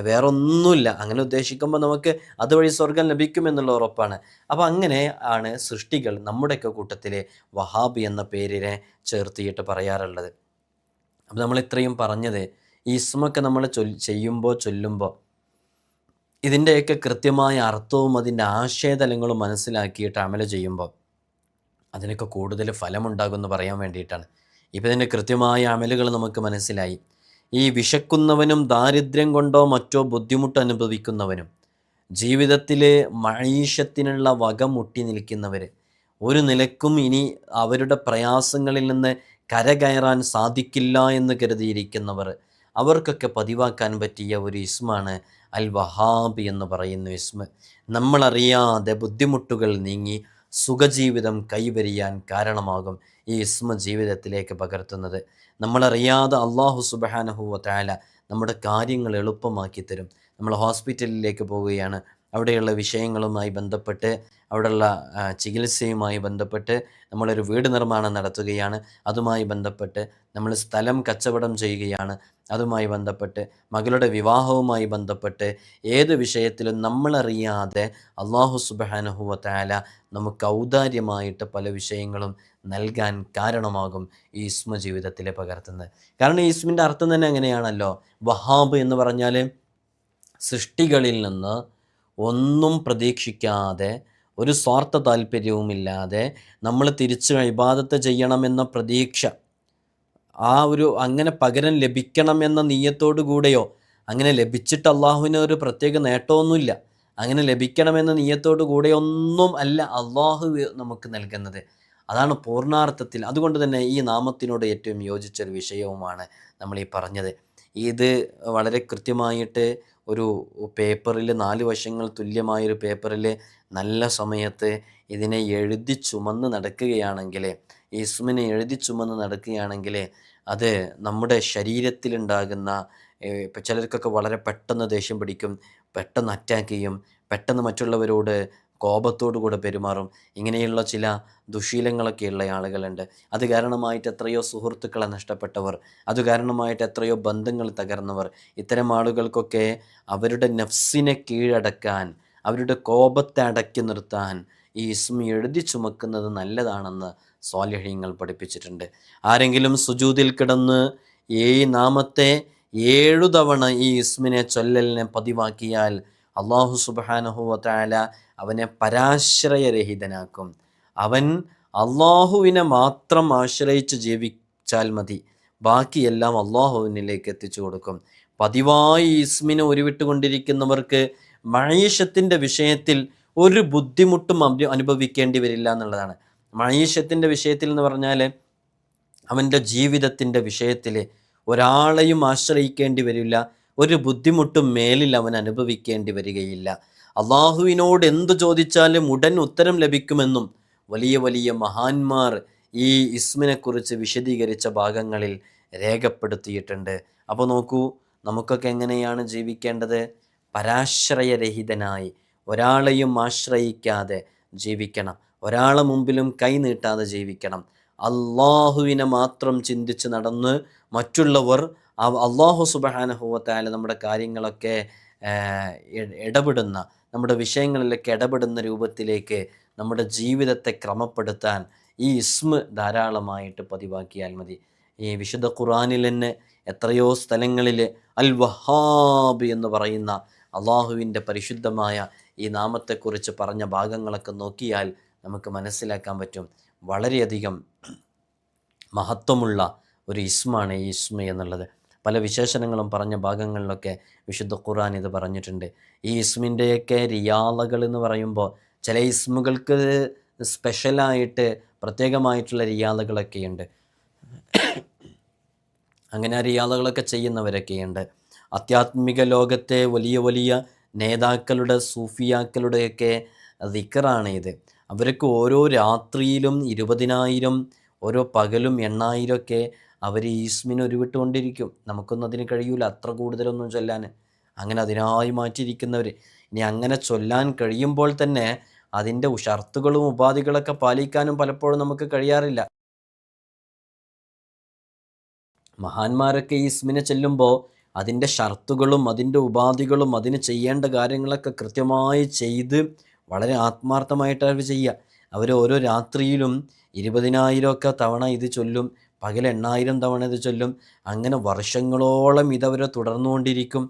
വേറെ ഒന്നുമില്ല അങ്ങനെ ഉദ്ദേശിക്കുമ്പോൾ നമുക്ക് അതുവഴി സ്വർഗം ലഭിക്കുമെന്നുള്ള ഉറപ്പാണ്. അപ്പോൾ അങ്ങനെ ആണ് സൃഷ്ടികൾ നമ്മുടെയൊക്കെ കൂട്ടത്തിൽ വഹാബ് എന്ന പേരിനെ ചേർത്തിയിട്ട് പറയാറുള്ളത്. അപ്പോൾ നമ്മൾ ഇത്രയും പറഞ്ഞത് ഈ ഇസ്മൊക്കെ നമ്മൾ ചെയ്യുമ്പോൾ ചൊല്ലുമ്പോൾ ഇതിന്റെയൊക്കെ കൃത്യമായ അർത്ഥവും അതിന്റെ ആശയതലങ്ങളും മനസ്സിലാക്കിയിട്ട് അമല ചെയ്യുമ്പോൾ അതിനൊക്കെ കൂടുതൽ ഫലമുണ്ടാകുമെന്ന് പറയാൻ വേണ്ടിയിട്ടാണ്. ഇപ്പം ഇതിന്റെ കൃത്യമായ അമലുകൾ നമുക്ക് മനസ്സിലായി. ഈ വിശക്കുന്നവനും ദാരിദ്ര്യം കൊണ്ടോ മറ്റോ ബുദ്ധിമുട്ട് അനുഭവിക്കുന്നവനും ജീവിതത്തിൽ മഴീഷത്തിനുള്ള വക മുട്ടി നിൽക്കുന്നവർ ഒരു നിലക്കും ഇനി അവരുടെ പ്രയാസങ്ങളിൽ നിന്ന് കരകയറാൻ സാധിക്കില്ല എന്ന് കരുതിയിരിക്കുന്നവർ അവർക്കൊക്കെ പതിവാക്കാൻ പറ്റിയ ഒരു ഇസ്മാണ് അൽ വഹാബ് എന്ന് പറയുന്ന ഇസ്മ. നമ്മളറിയാതെ ബുദ്ധിമുട്ടുകൾ നീങ്ങി സുഖജീവിതം കൈവരിയാൻ കാരണമാകും ഈ ഇസ്മ ജീവിതത്തിലേക്ക് പകർത്തുന്നത്. നമ്മളറിയാതെ അള്ളാഹു സുബഹാനഹുവ താല നമ്മുടെ കാര്യങ്ങൾ എളുപ്പമാക്കി തരും. നമ്മൾ ഹോസ്പിറ്റലിലേക്ക് പോവുകയാണ്. അവിടെയുള്ള വിഷയങ്ങളുമായി ബന്ധപ്പെട്ട് അവിടെയുള്ള ചികിത്സയുമായി ബന്ധപ്പെട്ട് നമ്മളൊരു വീട് നിർമ്മാണം നടത്തുകയാണ്. അതുമായി ബന്ധപ്പെട്ട് നമ്മൾ സ്ഥലം കച്ചവടം ചെയ്യുകയാണ്. അതുമായി ബന്ധപ്പെട്ട് മകളുടെ വിവാഹവുമായി ബന്ധപ്പെട്ട് ഏത് വിഷയത്തിലും നമ്മളറിയാതെ അള്ളാഹു സുബാനഹുവ താല നമുക്ക് ഔദാര്യമായിട്ട് പല വിഷയങ്ങളും നൽകാൻ കാരണമാകും ഈ ഇസ്മ ജീവിതത്തിൽ പകർത്തുന്നത്. കാരണം ഈ ഇസ്മിന്റെ അർത്ഥം തന്നെ അങ്ങനെയാണല്ലോ. വഹാബ് എന്ന് പറഞ്ഞാൽ സൃഷ്ടികളിൽ നിന്ന് ഒന്നും പ്രതീക്ഷിക്കാതെ ഒരു സ്വാർത്ഥ താല്പര്യവുമില്ലാതെ നമ്മൾ തിരിച്ച് ഇബാദത്ത് ചെയ്യണമെന്ന പ്രതീക്ഷ ആ ഒരു അങ്ങനെ പകരം ലഭിക്കണമെന്ന നീയത്തോടു കൂടെയോ അങ്ങനെ ലഭിച്ചിട്ട് അള്ളാഹുവിന് ഒരു പ്രത്യേക നേട്ടമൊന്നുമില്ല. അങ്ങനെ ലഭിക്കണമെന്ന നീയത്തോടു കൂടെ ഒന്നും അല്ല അള്ളാഹു നമുക്ക് നൽകുന്നത്. അതാണ് പൂർണാർത്ഥത്തിൽ അതുകൊണ്ട് തന്നെ ഈ നാമത്തിനോട് ഏറ്റവും യോജിച്ചൊരു വിഷയവുമാണ് നമ്മൾ ഈ പറഞ്ഞത്. ഇത് വളരെ കൃത്യമായിട്ട് ഒരു പേപ്പറിൽ നാല് വശങ്ങൾ തുല്യമായൊരു പേപ്പറിൽ നല്ല സമയത്ത് ഇതിനെ എഴുതി ചുമന്ന് നടക്കുകയാണെങ്കിൽ ഇസ്മിനെ എഴുതി ചുമന്ന് നടക്കുകയാണെങ്കിൽ അത് നമ്മുടെ ശരീരത്തിലുണ്ടാകുന്ന ചിലർക്കൊക്കെ വളരെ പെട്ടെന്ന് ദേഷ്യം പിടിക്കും പെട്ടെന്ന് അറ്റാക്ക് ചെയ്യും പെട്ടെന്ന് മറ്റുള്ളവരോട് കോപത്തോടു കൂടെ പെരുമാറും. ഇങ്ങനെയുള്ള ചില ദുശീലങ്ങളൊക്കെയുള്ള ആളുകളുണ്ട്. അത് കാരണമായിട്ട് എത്രയോ സുഹൃത്തുക്കളെ നഷ്ടപ്പെട്ടവർ അത് കാരണമായിട്ട് എത്രയോ ബന്ധങ്ങൾ തകർന്നവർ. ഇത്തരം ആളുകൾക്കൊക്കെ അവരുടെ നഫ്സിനെ കീഴടക്കാൻ അവരുടെ കോപത്തെ അടക്കി നിർത്താൻ ഈ ഇസ്മി എഴുതി ചുമക്കുന്നത് നല്ലതാണെന്ന് സ്വാലഹ്യങ്ങൾ പഠിപ്പിച്ചിട്ടുണ്ട്. ആരെങ്കിലും സുജൂതിൽ കിടന്ന് ഈ നാമത്തെ ഏഴു തവണ ഈ ഇസ്മിനെ ചൊല്ലലിനെ പതിവാക്കിയാൽ അള്ളാഹു സുബാനഹു താല അവനെ പരാശ്രയരഹിതനാക്കും. അവൻ അള്ളാഹുവിനെ മാത്രം ആശ്രയിച്ച് ജീവിച്ചാൽ മതി. ബാക്കിയെല്ലാം അള്ളാഹുവിനിലേക്ക് എത്തിച്ചു കൊടുക്കും. പതിവായി ഇസ്മിനെ ഉരുവിട്ടുകൊണ്ടിരിക്കുന്നവർക്ക് മഴീഷത്തിന്റെ വിഷയത്തിൽ ഒരു ബുദ്ധിമുട്ടും അനുഭവിക്കേണ്ടി വരില്ല എന്നുള്ളതാണ്. മഴീഷത്തിന്റെ വിഷയത്തിൽ എന്ന് പറഞ്ഞാൽ അവന്റെ ജീവിതത്തിന്റെ വിഷയത്തിൽ ഒരാളെയും ആശ്രയിക്കേണ്ടി വരില്ല. ഒരു ബുദ്ധിമുട്ടും മേലിൽ അവൻ അനുഭവിക്കേണ്ടി വരികയില്ല. അള്ളാഹുവിനോട് എന്തു ചോദിച്ചാലും ഉടൻ ഉത്തരം ലഭിക്കുമെന്നും വലിയ വലിയ മഹാന്മാർ ഈ ഇസ്മിനെക്കുറിച്ച് വിശദീകരിച്ച ഭാഗങ്ങളിൽ രേഖപ്പെടുത്തിയിട്ടുണ്ട്. അപ്പോൾ നോക്കൂ നമുക്കൊക്കെ എങ്ങനെയാണ് ജീവിക്കേണ്ടത്? പരാശ്രയരഹിതനായി ഒരാളെയും ആശ്രയിക്കാതെ ജീവിക്കണം. ഒരാളെ മുമ്പിലും കൈ നീട്ടാതെ ജീവിക്കണം. അള്ളാഹുവിനെ മാത്രം ചിന്തിച്ച് നടന്ന് മറ്റുള്ളവർ അള്ളാഹു സുബഹാനഹുവത്തായ നമ്മുടെ കാര്യങ്ങളൊക്കെ ഇടപെടുന്ന നമ്മുടെ വിഷയങ്ങളിലേക്ക് ഇടപെടുന്ന രൂപത്തിലേക്ക് നമ്മുടെ ജീവിതത്തെ ക്രമപ്പെടുത്താൻ ഈ ഇസ്മ ധാരാളമായിട്ട് പതിവാക്കിയാൽ മതി. ഈ വിശുദ്ധ ഖുറാനിൽ തന്നെ എത്രയോ സ്ഥലങ്ങളിൽ അൽ വഹാബ് എന്ന് പറയുന്ന അള്ളാഹുവിന്റെ പരിശുദ്ധമായ ഈ നാമത്തെക്കുറിച്ച് പറഞ്ഞ ഭാഗങ്ങളൊക്കെ നോക്കിയാൽ നമുക്ക് മനസ്സിലാക്കാൻ പറ്റും. വളരെയധികം മഹത്വമുള്ള ഒരു ഇസ്മാണ് ഈ ഇസ്മ എന്നുള്ളത്. പല വിശേഷണങ്ങളും പറഞ്ഞ ഭാഗങ്ങളിലൊക്കെ വിശുദ്ധ ഖുർആൻ ഇത് പറഞ്ഞിട്ടുണ്ട്. ഈ ഇസ്മിന്റെയൊക്കെ റിയാലകൾ എന്ന് പറയുമ്പോൾ ചില ഇസ്മുകൾക്ക് സ്പെഷ്യലായിട്ട് പ്രത്യേകമായിട്ടുള്ള റിയാലകളൊക്കെ ഉണ്ട് അങ്ങനെ ആ റിയാലകളൊക്കെ ചെയ്യുന്നവരൊക്കെയുണ്ട്. ആധ്യാത്മിക ലോകത്തെ വലിയ വലിയ നേതാക്കളുടെ സൂഫിയാക്കളുടെയൊക്കെ ദിക്കറാണ് ഇത് അവർക്ക് ഓരോ രാത്രിയിലും ഇരുപതിനായിരം ഓരോ പകലും എണ്ണായിരം ഒക്കെ അവർ ഈസ്മിന് ഉരുവിട്ടുകൊണ്ടിരിക്കും നമുക്കൊന്നും അതിന് കഴിയൂല. അത്ര കൂടുതലൊന്നും ചൊല്ലാൻ. അങ്ങനെ അതിനായി മാറ്റിയിരിക്കുന്നവർ ഇനി അങ്ങനെ ചൊല്ലാൻ കഴിയുമ്പോൾ തന്നെ അതിന്റെ ഷർത്തുകളും ഉപാധികളൊക്കെ പാലിക്കാനും പലപ്പോഴും നമുക്ക് കഴിയാറില്ല. മഹാന്മാരൊക്കെ ഈ ഇസ്മിനെ ചെല്ലുമ്പോൾ അതിന്റെ ഷർത്തുകളും അതിന്റെ ഉപാധികളും അതിന് ചെയ്യേണ്ട കാര്യങ്ങളൊക്കെ കൃത്യമായി ചെയ്ത് വളരെ ആത്മാർത്ഥമായിട്ട് അവർ ചെയ്യുക. അവർ ഓരോ രാത്രിയിലും ഇരുപതിനായിരമൊക്കെ തവണ ഇത് ചൊല്ലും. പകൽ എണ്ണായിരം തവണ ഇത് ചൊല്ലും. അങ്ങനെ വർഷങ്ങളോളം ഇതവരെ തുടർന്നുകൊണ്ടിരിക്കും.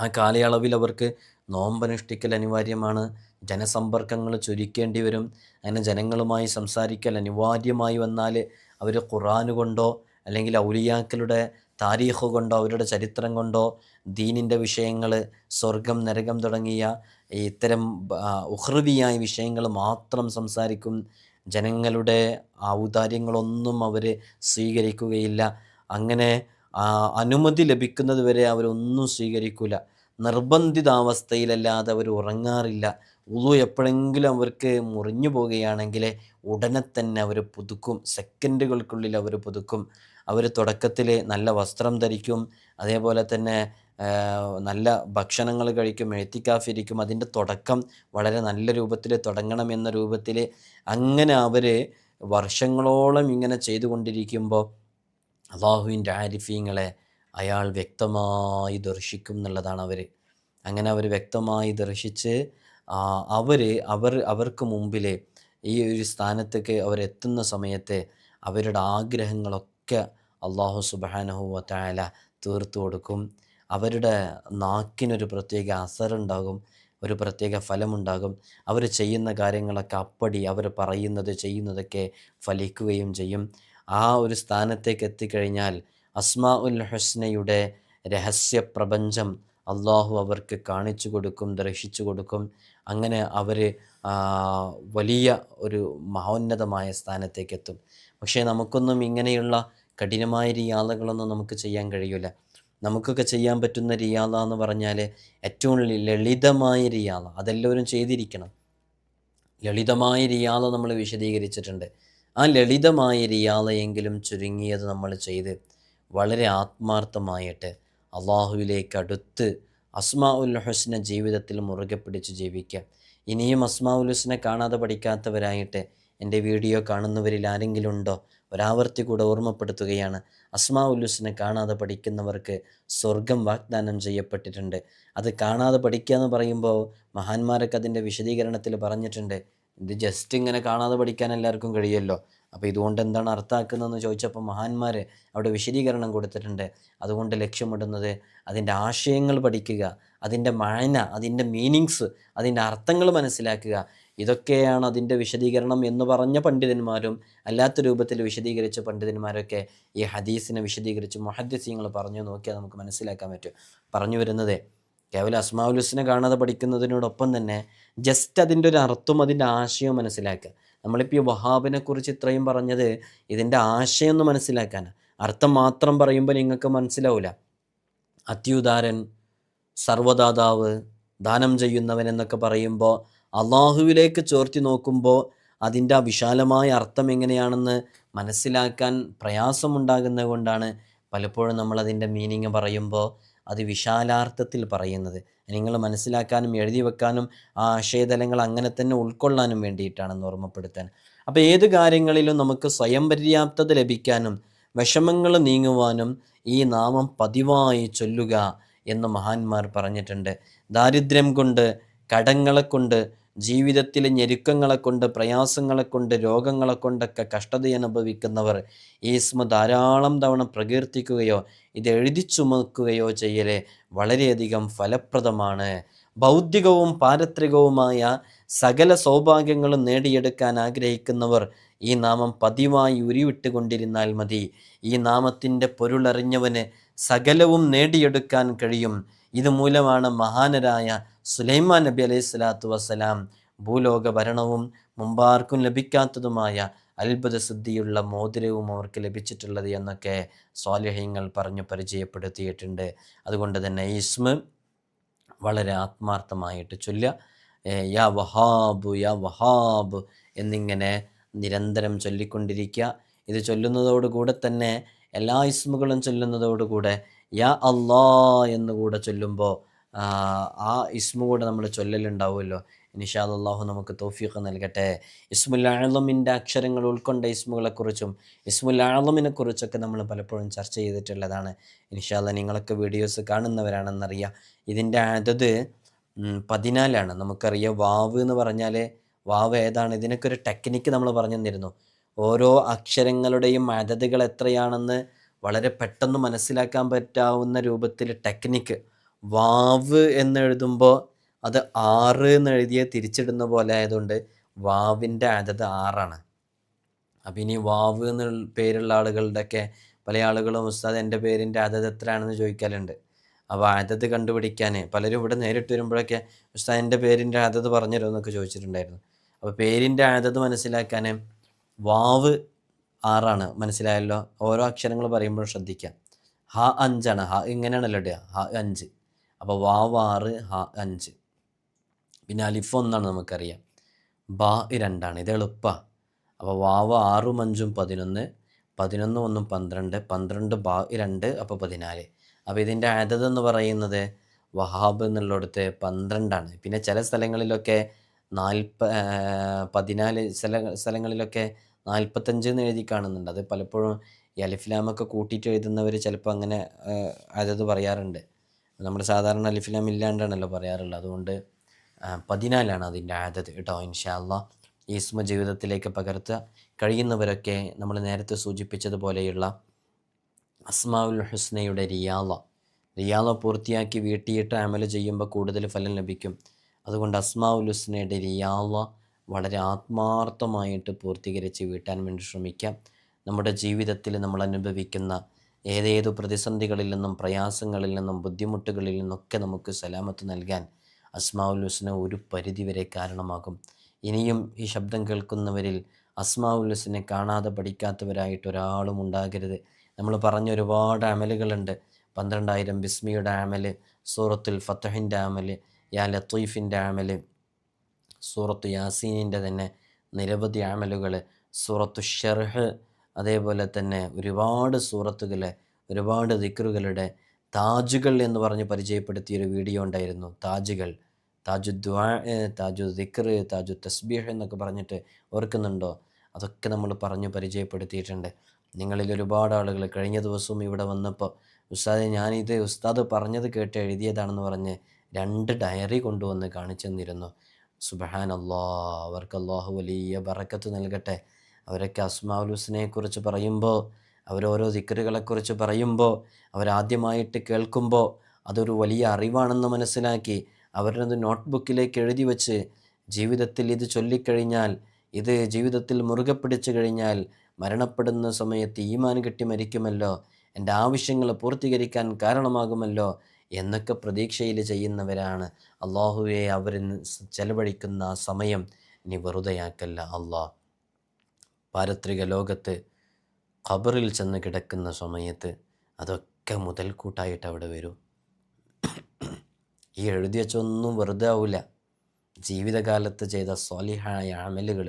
ആ കാലയളവിൽ അവർക്ക് നോമ്പനുഷ്ഠിക്കൽ അനിവാര്യമാണ്. ജനസമ്പർക്കങ്ങൾ ചുരുക്കേണ്ടി വരും. അങ്ങനെ ജനങ്ങളുമായി സംസാരിക്കൽ അനിവാര്യമായി വന്നാൽ അവർ ഖുറാൻ കൊണ്ടോ അല്ലെങ്കിൽ ഔലിയാക്കളുടെ താരീഖ് കൊണ്ടോ അവരുടെ ചരിത്രം കൊണ്ടോ ദീനിന്റെ വിഷയങ്ങൾ സ്വർഗം നരകം തുടങ്ങിയ ഇത്തരം ഉഹൃവിയായ വിഷയങ്ങൾ മാത്രം സംസാരിക്കും. ജനങ്ങളുടെ ഔദാര്യങ്ങളൊന്നും അവർ സ്വീകരിക്കുകയില്ല. അങ്ങനെ അനുമതി ലഭിക്കുന്നത് വരെ അവരൊന്നും സ്വീകരിക്കില്ല നിർബന്ധിതാവസ്ഥയിലല്ലാതെ അവർ ഉറങ്ങാറില്ല. ഉളു എപ്പോഴെങ്കിലും അവർക്ക് മുറിഞ്ഞു പോവുകയാണെങ്കിൽ ഉടനെ തന്നെ അവർ പുതുക്കും. സെക്കൻഡുകൾക്കുള്ളിൽ അവർ പുതുക്കും. അവർ തുടക്കത്തിൽ നല്ല വസ്ത്രം ധരിക്കും. അതേപോലെ തന്നെ നല്ല ഭക്ഷണങ്ങൾ കഴിക്കും എഴുത്തിക്കാഫിരിക്കും അതിന്റെ തുടക്കം വളരെ നല്ല രൂപത്തിൽ തുടങ്ങണം എന്ന രൂപത്തിൽ അങ്ങനെ അവർ വർഷങ്ങളോളം ഇങ്ങനെ ചെയ്തുകൊണ്ടിരിക്കുമ്പോൾ അള്ളാഹുവിന്റെ ആരിഫീങ്ങളെ അയാൾ വ്യക്തമായി ദർശിക്കും എന്നുള്ളതാണ് അവർ. അങ്ങനെ അവർ വ്യക്തമായി ദർശിച്ച് അവർ അവർ അവർക്ക് മുമ്പിൽ ഈ ഒരു സ്ഥാനത്തേക്ക് അവരെത്തുന്ന സമയത്ത് അവരുടെ ആഗ്രഹങ്ങളൊക്കെ അള്ളാഹു സുബാനഹുവ വാല തീർത്തു കൊടുക്കും. അവരുടെ നാക്കിനൊരു പ്രത്യേക അസറുണ്ടാകും ഒരു പ്രത്യേക ഫലമുണ്ടാകും. അവർ ചെയ്യുന്ന കാര്യങ്ങളൊക്കെ അപ്പടി അവർ പറയുന്നത് ചെയ്യുന്നതൊക്കെ ഫലിക്കുകയും ചെയ്യും. ആ ഒരു സ്ഥാനത്തേക്ക് എത്തിക്കഴിഞ്ഞാൽ അസ്മാ ഉൽ ഹസ്നയുടെ രഹസ്യ പ്രപഞ്ചം അള്ളാഹു അവർക്ക് കാണിച്ചു കൊടുക്കും ദർശിച്ചു കൊടുക്കും. അങ്ങനെ അവർ വലിയ ഒരു മഹോന്നതമായ സ്ഥാനത്തേക്ക് എത്തും പക്ഷേ നമുക്കൊന്നും ഇങ്ങനെയുള്ള കഠിനമായ റിയാദകളൊന്നും നമുക്ക് ചെയ്യാൻ കഴിയില്ല നമുക്കൊക്കെ ചെയ്യാൻ പറ്റുന്ന റിയാദ എന്ന് പറഞ്ഞാൽ ഏറ്റവും ലളിതമായ റിയാദ അതെല്ലാവരും ചെയ്തിരിക്കണം. ലളിതമായ റിയാദ നമ്മൾ വിശദീകരിച്ചിട്ടുണ്ട്. ആ ലളിതമായ റിയാദയെങ്കിലും ചുരുങ്ങിയത് നമ്മൾ ചെയ്ത് വളരെ ആത്മാർത്ഥമായിട്ട് അള്ളാഹുവിലേക്ക് അടുത്ത് അസ്മാ ഉൽ ഹുസ്ന ജീവിതത്തിൽ മുറുകെ പിടിച്ച് ജീവിക്കുക ഇനിയും അസ്മാ ഉൽ ഹുസ്നെ കാണാതെ പഠിക്കാത്തവരായിട്ട് എന്റെ വീഡിയോ കാണുന്നവരിൽ ആരെങ്കിലും ഉണ്ടോ ഒരാവർത്തി കൂടെ ഓർമ്മപ്പെടുത്തുകയാണ്. അസ്മാ ഉല്ലുസിനെ കാണാതെ പഠിക്കുന്നവർക്ക് സ്വർഗം വാഗ്ദാനം ചെയ്യപ്പെട്ടിട്ടുണ്ട്. അത് കാണാതെ പഠിക്കുക എന്ന് പറയുമ്പോൾ മഹാന്മാരൊക്കെ അതിന്റെ വിശദീകരണത്തിൽ പറഞ്ഞിട്ടുണ്ട് ഇത് ജസ്റ്റ് ഇങ്ങനെ കാണാതെ പഠിക്കാൻ എല്ലാവർക്കും കഴിയുമല്ലോ. അപ്പോൾ ഇതുകൊണ്ട് എന്താണ് അർത്ഥമാക്കുന്നതെന്ന് ചോദിച്ചപ്പോൾ മഹാന്മാർ അവിടെ വിശദീകരണം കൊടുത്തിട്ടുണ്ട്. അതുകൊണ്ട് ലക്ഷ്യമിടുന്നത് അതിന്റെ ആശയങ്ങൾ പഠിക്കുക അതിന്റെ മഴന അതിന്റെ മീനിങ്സ് അതിന്റെ അർത്ഥങ്ങൾ മനസ്സിലാക്കുക ഇതൊക്കെയാണ് അതിന്റെ വിശദീകരണം എന്ന് പറഞ്ഞ പണ്ഡിതന്മാരും അല്ലാത്ത രൂപത്തിൽ വിശദീകരിച്ച പണ്ഡിതന്മാരൊക്കെ ഈ ഹദീസിനെ വിശദീകരിച്ച് മുഹദ്ദീസിങ്ങൾ പറഞ്ഞു നോക്കിയാൽ നമുക്ക് മനസ്സിലാക്കാൻ പറ്റും. പറഞ്ഞു വരുന്നത് കേവലം അസ്മാവുലുസിനെ കാണാതെ പഠിക്കുന്നതിനോടൊപ്പം തന്നെ ജസ്റ്റ് അതിന്റെ ഒരു അർത്ഥവും അതിന്റെ ആശയവും മനസ്സിലാക്കുക. നമ്മളിപ്പോൾ ഈ വഹാബിനെക്കുറിച്ച് ഇത്രയും പറഞ്ഞത് ഇതിന്റെ ആശയം ഒന്ന് മനസ്സിലാക്കാനാണ് അർത്ഥം മാത്രം പറയുമ്പോൾ നിങ്ങൾക്ക് മനസ്സിലാവില്ല അത്യുദാരൻ സർവദാതാവ് ദാനം ചെയ്യുന്നവൻ എന്നൊക്കെ പറയുമ്പോൾ അള്ളാഹുവിലേക്ക് ചോർത്തി നോക്കുമ്പോൾ അതിന്റെ ആ വിശാലമായ അർത്ഥം എങ്ങനെയാണെന്ന് മനസ്സിലാക്കാൻ പ്രയാസമുണ്ടാകുന്നത് കൊണ്ടാണ് പലപ്പോഴും നമ്മളതിന്റെ മീനിങ് പറയുമ്പോൾ അത് വിശാലാർത്ഥത്തിൽ പറയുന്നത്. നിങ്ങൾ മനസ്സിലാക്കാനും എഴുതി വെക്കാനും ആ ആശയതലങ്ങൾ അങ്ങനെ തന്നെ ഉൾക്കൊള്ളാനും വേണ്ടിയിട്ടാണെന്ന് ഓർമ്മപ്പെടുത്താൻ. അപ്പോൾ ഏത് കാര്യങ്ങളിലും നമുക്ക് സ്വയം പര്യാപ്തത ലഭിക്കാനും വിഷമങ്ങൾ നീങ്ങുവാനും ഈ നാമം പതിവായി ചൊല്ലുക എന്ന് മഹാന്മാർ പറഞ്ഞിട്ടുണ്ട്. ദാരിദ്ര്യം കൊണ്ട് കടങ്ങളെ കൊണ്ട് ജീവിതത്തിലെ ഞെരുക്കങ്ങളെ കൊണ്ട് പ്രയാസങ്ങളെ കൊണ്ട് രോഗങ്ങളെ കൊണ്ടൊക്കെ കഷ്ടത അനുഭവിക്കുന്നവർ ഈ സ്മ ധാരാളം തവണ പ്രകീർത്തിക്കുകയോ ഇത് എഴുതി ചുമക്കുകയോ ചെയ്യൽ വളരെയധികം ഫലപ്രദമാണ്. ബൗദ്ധികവും പാരത്രികവുമായ സകല സൗഭാഗ്യങ്ങളും നേടിയെടുക്കാൻ ആഗ്രഹിക്കുന്നവർ ഈ നാമം പതിവായി ഉരുവിട്ടുകൊണ്ടിരുന്നാൽ മതി. ഈ നാമത്തിന്റെ പൊരുളറിഞ്ഞവന് സകലവും നേടിയെടുക്കാൻ കഴിയും. ഇതുമൂലമാണ് മഹാനരായ സുലൈമാൻ നബി അലൈഹി സ്വലാത്തു വസ്സലാം ഭൂലോക ഭരണവും മുമ്പാർക്കും ലഭിക്കാത്തതുമായ അത്ഭുത സിദ്ധിയുള്ള മോതിരവും അവർക്ക് ലഭിച്ചിട്ടുള്ളത് എന്നൊക്കെ സ്വാലിഹ്യങ്ങൾ പറഞ്ഞു പരിചയപ്പെടുത്തിയിട്ടുണ്ട്. അതുകൊണ്ട് തന്നെ ഇസ്മ വളരെ ആത്മാർത്ഥമായിട്ട് ചൊല്ല യാ വഹാബ് യാ വഹാബ് എന്നിങ്ങനെ നിരന്തരം ചൊല്ലിക്കൊണ്ടിരിക്കുക. ഇത് ചൊല്ലുന്നതോടുകൂടെ തന്നെ എല്ലാ ഇസ്മുകളും ചൊല്ലുന്നതോടുകൂടെ യാ അള്ളാ എന്നുകൂടെ ചൊല്ലുമ്പോൾ ആ ഇസ്മു കൂടെ നമ്മൾ ചൊല്ലലുണ്ടാവുമല്ലോ. നിഷാദ് അള്ളാഹു നമുക്ക് തൗഫീഖ് നൽകട്ടെ. ഇസ്മുൽ അക്ഷരങ്ങൾ ഉൾക്കൊണ്ട ഇസ്മുകളെക്കുറിച്ചും ഇസ്മുൽ ആളമിനെ കുറിച്ചൊക്കെ നമ്മൾ പലപ്പോഴും ചർച്ച ചെയ്തിട്ടുള്ളതാണ്. ഇൻഷാല്ല നിങ്ങളൊക്കെ വീഡിയോസ് കാണുന്നവരാണെന്നറിയാം. ഇതിന്റെ അതത് പതിനാലാണ്. നമുക്കറിയാം വാവ് എന്ന് പറഞ്ഞാൽ വാവ് ഏതാണ്? ഇതിനൊക്കെ ഒരു ടെക്നിക്ക് നമ്മൾ പറഞ്ഞു തന്നിരുന്നു. ഓരോ അക്ഷരങ്ങളുടെയും അതതുകൾ എത്രയാണെന്ന് വളരെ പെട്ടെന്ന് മനസ്സിലാക്കാൻ പറ്റാവുന്ന രൂപത്തിൽ ടെക്നിക്ക്. വാവ് എന്നെഴുതുമ്പോൾ അത് ആറ് എന്നെഴുതിയ തിരിച്ചിടുന്ന പോലെ ആയതുകൊണ്ട് വാവിന്റെ അതത് ആറാണ്. അപ്പം ഇനി വാവ് എന്ന പേരുള്ള ആളുകളുടെയൊക്കെ പല ആളുകളും ഉസ്താദ് എന്റെ പേരിന്റെ അതത് എത്രയാണെന്ന് ചോദിക്കലുണ്ട്. അപ്പോൾ അതത് കണ്ടുപിടിക്കാൻ പലരും ഇവിടെ നേരിട്ട് വരുമ്പോഴൊക്കെ ഉസ്താദ് എന്റെ പേരിന്റെ അതത് പറഞ്ഞുതരുമെന്നൊക്കെ ചോദിച്ചിട്ടുണ്ടായിരുന്നു. അപ്പോൾ പേരിന്റെ അതത് മനസ്സിലാക്കാൻ വാവ് ആറാണ്. മനസ്സിലായല്ലോ? ഓരോ അക്ഷരങ്ങൾ പറയുമ്പോൾ ശ്രദ്ധിക്കാം ഹ അഞ്ചാണ്. ഹ ഇങ്ങനെയാണല്ലോ ഇടുക. ഹ അഞ്ച്. അപ്പോൾ വാവ് ആറ് ഹ അഞ്ച്. പിന്നെ അലിഫ് ഒന്നാണ് നമുക്കറിയാം. ബാ രണ്ടാണ്. ഇത് എളുപ്പമാണ് അപ്പോൾ വാവ് ആറും അഞ്ചും പതിനൊന്ന്. പതിനൊന്ന് ഒന്നും പന്ത്രണ്ട്. പന്ത്രണ്ട് ബാ രണ്ട് അപ്പോൾ പതിനാല്. അപ്പോൾ ഇതിന്റെ അതത് എന്ന് പറയുന്നത് വഹാബ് എന്നുള്ളിടത്ത് പന്ത്രണ്ടാണ്. പിന്നെ ചില സ്ഥലങ്ങളിലൊക്കെ നാൽപ്പ പതിനാല് ചില സ്ഥലങ്ങളിലൊക്കെ നാൽപ്പത്തഞ്ച് എന്ന് എഴുതി കാണുന്നുണ്ട്. അത് പലപ്പോഴും ഈ അലിഫ്ലാമൊക്കെ കൂട്ടിയിട്ട് എഴുതുന്നവർ ചിലപ്പോൾ അങ്ങനെ അതത് പറയാറുണ്ട്. നമ്മൾ സാധാരണ അലിഫിലാം ഇല്ലാണ്ടാണല്ലോ പറയാറുള്ളത്. അതുകൊണ്ട് പതിനാലാണ് അതിന്റെ ആദത് കേട്ടോ ഇൻഷാല്ല ഈസ്മ ജീവിതത്തിലേക്ക് പകർത്തുക. കഴിയുന്നവരൊക്കെ നമ്മൾ നേരത്തെ സൂചിപ്പിച്ചതുപോലെയുള്ള അസ്മാവുൽ ഹുസ്നയുടെ റിയാല റിയാല പൂർത്തിയാക്കി വീട്ടിയിട്ട് അമൽ ചെയ്യുമ്പോൾ കൂടുതൽ ഫലം ലഭിക്കും. അതുകൊണ്ട് അസ്മാവുൽ ഹുസ്നയുടെ റിയാല വളരെ ആത്മാർത്ഥമായിട്ട് പൂർത്തീകരിച്ച് വീട്ടാൻ വേണ്ടി ശ്രമിക്കാം. നമ്മുടെ ജീവിതത്തിൽ നമ്മൾ അനുഭവിക്കുന്ന ഏതേതു പ്രതിസന്ധികളിൽ നിന്നും പ്രയാസങ്ങളിൽ നിന്നും ബുദ്ധിമുട്ടുകളിൽ നിന്നൊക്കെ നമുക്ക് സലാമത്ത് നൽകാൻ അസ്മാവുൽ ഹുസ്ന ഒരു പരിധിവരെ കാരണമാകും. ഇനിയും ഈ ശബ്ദം കേൾക്കുന്നവരിൽ അസ്മാവുൽ ഹുസ്നെ കാണാതെ പഠിക്കാത്തവരായിട്ട് ഒരാളും ഉണ്ടാകരുത്. നമ്മൾ പറഞ്ഞ ഒരുപാട് അമലുകളുണ്ട്. പന്ത്രണ്ടായിരം ബിസ്മിയുടെ അമൽ സൂറത്തുൽ ഫത്തഹിന്റെ അമൽ യാ ലത്തീഫിന്റെ അമൽ സൂറത്തു യാസീനിന്റെ തന്നെ നിരവധി അമലുകൾ സൂറത്തു ഷെർഹ് അതേപോലെ തന്നെ ഒരുപാട് സൂറത്തുകൾ ഒരുപാട് ദിക്റുകളുടെ താജുകൾ എന്ന് പറഞ്ഞ് പരിചയപ്പെടുത്തിയൊരു വീഡിയോ ഉണ്ടായിരുന്നു. താജുകൾ. താജു ദ്വാ താജു ദിക്ർ താജു തസ്ബീഹ് എന്നൊക്കെ പറഞ്ഞിട്ട് ഓർക്കുന്നുണ്ടോ? അതൊക്കെ നമ്മൾ പറഞ്ഞു പരിചയപ്പെടുത്തിയിട്ടുണ്ട്. നിങ്ങളിൽ ഒരുപാട് ആളുകൾ കഴിഞ്ഞ ദിവസവും ഇവിടെ വന്നപ്പോൾ ഉസ്താദെ ഞാനിത് ഉസ്താദ് പറഞ്ഞത് കേട്ട് എഴുതിയതാണെന്ന് പറഞ്ഞ് രണ്ട് ഡയറി കൊണ്ടുവന്ന് കാണിച്ചു തന്നിരുന്നു സുബഹാൻ അള്ളാഹ് അവർക്ക് അള്ളാഹു വലിയ ബറക്കത്ത് നൽകട്ടെ. അവരൊക്കെ അസ്മാഉൽ കുറിച്ച് പറയുമ്പോൾ അവരോരോ ദിക്കറുകളെക്കുറിച്ച് പറയുമ്പോൾ അവരാദ്യമായിട്ട് കേൾക്കുമ്പോൾ അതൊരു വലിയ അറിവാണെന്ന് മനസ്സിലാക്കി അവരത് നോട്ട്ബുക്കിലേക്ക് എഴുതി വച്ച് ജീവിതത്തിൽ ഇത് ചൊല്ലിക്കഴിഞ്ഞാൽ ഇത് ജീവിതത്തിൽ മുറുകെ പിടിച്ചു കഴിഞ്ഞാൽ മരണപ്പെടുന്ന സമയത്ത് ഈമാൻ കെട്ടി മരിക്കുമല്ലോ എന്റെ ആവശ്യങ്ങൾ പൂർത്തീകരിക്കാൻ കാരണമാകുമല്ലോ എന്നൊക്കെ പ്രതീക്ഷയിൽ ചെയ്യുന്നവരാണ്. അള്ളാഹുവെ അവർ ചെലവഴിക്കുന്ന സമയം ഇനി വെറുതെയാക്കല്ല. അള്ളാഹ് പാരത്രിക ലോകത്ത് ഖബറിൽ ചെന്ന് കിടക്കുന്ന സമയത്ത് അതൊക്കെ മുതൽക്കൂട്ടായിട്ട് അവിടെ വരും. ഈ എഴുതി വെച്ചൊന്നും വെറുതെ ആവില്ല ജീവിതകാലത്ത് ചെയ്ത സ്വാലിഹായ അമലുകൾ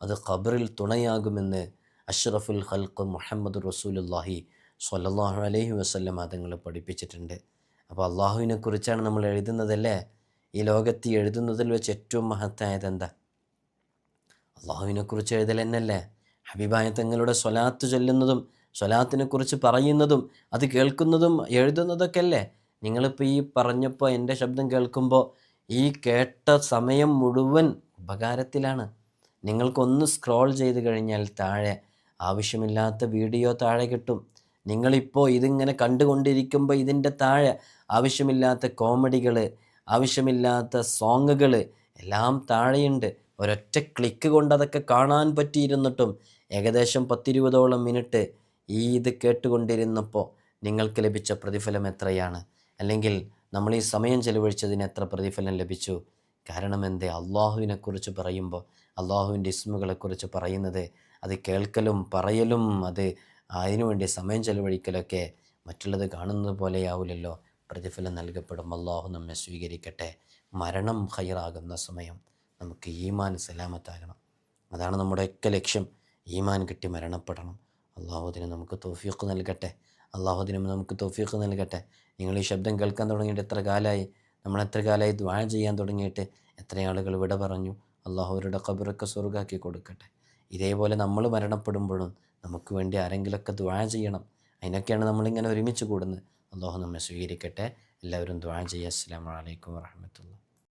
അത് ഖബറിൽ തുണയാകുമെന്ന് അഷ്റഫുൽ ഖൽക്ക് മുഹമ്മദ് റസൂലുല്ലാഹി സ്വല്ലാഹു അലൈഹി വസല്ലം തങ്ങൾ പഠിപ്പിച്ചിട്ടുണ്ട്. അപ്പോൾ അള്ളാഹുവിനെ കുറിച്ചാണ് നമ്മൾ എഴുതുന്നതല്ലേ? ഈ ലോകത്ത് എഴുതുന്നതിൽ വെച്ച് ഏറ്റവും മഹത്തായത് എന്താ? അള്ളാഹുവിനെക്കുറിച്ച് എഴുതൽ തന്നെയല്ലേ? ഹബീബായ തങ്ങളുടെ സ്വലാത്ത് ചൊല്ലുന്നതും സ്വലാത്തിനെക്കുറിച്ച് പറയുന്നതും അത് കേൾക്കുന്നതും എഴുതുന്നതൊക്കെ അല്ലേ നിങ്ങളിപ്പോൾ ഈ പറഞ്ഞപ്പോൾ എന്റെ ശബ്ദം കേൾക്കുമ്പോൾ ഈ കേട്ട സമയം മുഴുവൻ ഉപകാരത്തിലാണ്. നിങ്ങൾക്കൊന്ന് സ്ക്രോൾ ചെയ്ത് കഴിഞ്ഞാൽ താഴെ ആവശ്യമില്ലാത്ത വീഡിയോ താഴെ കിട്ടും. നിങ്ങളിപ്പോൾ ഇതിങ്ങനെ കണ്ടുകൊണ്ടിരിക്കുമ്പോൾ ഇതിന്റെ താഴെ ആവശ്യമില്ലാത്ത കോമഡികൾ ആവശ്യമില്ലാത്ത സോങ്ങുകൾ എല്ലാം താഴെയുണ്ട്. ഒരൊറ്റ ക്ലിക്ക് കൊണ്ട് അതൊക്കെ കാണാൻ പറ്റിയിരുന്നിട്ടും ഏകദേശം പത്തിരുപതോളം മിനിറ്റ് ഈ ഇത് കേട്ടുകൊണ്ടിരുന്നപ്പോൾ നിങ്ങൾക്ക് ലഭിച്ച പ്രതിഫലം എത്രയാണ്? അല്ലെങ്കിൽ നമ്മൾ ഈ സമയം ചെലവഴിച്ചതിന് എത്ര പ്രതിഫലം ലഭിച്ചു? കാരണം എന്തേ? അള്ളാഹുവിനെക്കുറിച്ച് പറയുമ്പോൾ അള്ളാഹുവിന്റെ ഇസ്മുകളെക്കുറിച്ച് പറയുന്നത് അത് കേൾക്കലും പറയലും അത് അതിനുവേണ്ടി സമയം ചെലവഴിക്കലൊക്കെ മറ്റുള്ളത് കാണുന്നത് പോലെയാവില്ലല്ലോ പ്രതിഫലം നൽകപ്പെടും. അള്ളാഹു നമ്മെ സ്വീകരിക്കട്ടെ. മരണം ഹൈറാകുന്ന സമയം. നമുക്ക് ഈമാൻ സലാമത്താകണം അതാണ് നമ്മുടെയൊക്കെ ലക്ഷ്യം. ഈമാൻ കിട്ടി മരണപ്പെടണം. അള്ളാഹുദിന് നമുക്ക് തോഫീഖ് നൽകട്ടെ. അള്ളാഹുദിനെ നമുക്ക് തോഫീഖ് നൽകട്ടെ. നിങ്ങൾ ഈ ശബ്ദം കേൾക്കാൻ തുടങ്ങിയിട്ട് എത്ര കാലമായി നമ്മൾ എത്ര കാലമായി ദ്വാഴ ചെയ്യാൻ തുടങ്ങിയിട്ട്? എത്ര ആളുകൾ വിട പറഞ്ഞു? അള്ളാഹുരുടെ കബറൊക്കെ സ്വർഗാക്കി കൊടുക്കട്ടെ. ഇതേപോലെ നമ്മൾ മരണപ്പെടുമ്പോഴും നമുക്ക് വേണ്ടി ആരെങ്കിലുമൊക്കെ ദ്വാ ചെയ്യണം. അതിനൊക്കെയാണ് നമ്മളിങ്ങനെ ഒരുമിച്ച് കൂടുന്നത്. അള്ളാഹു നമ്മെ സ്വീകരിക്കട്ടെ. എല്ലാവരും ദ്വാ ചെയ്യുക. അസ്സാം വലൈക്കും വാഹമത്തുള്ള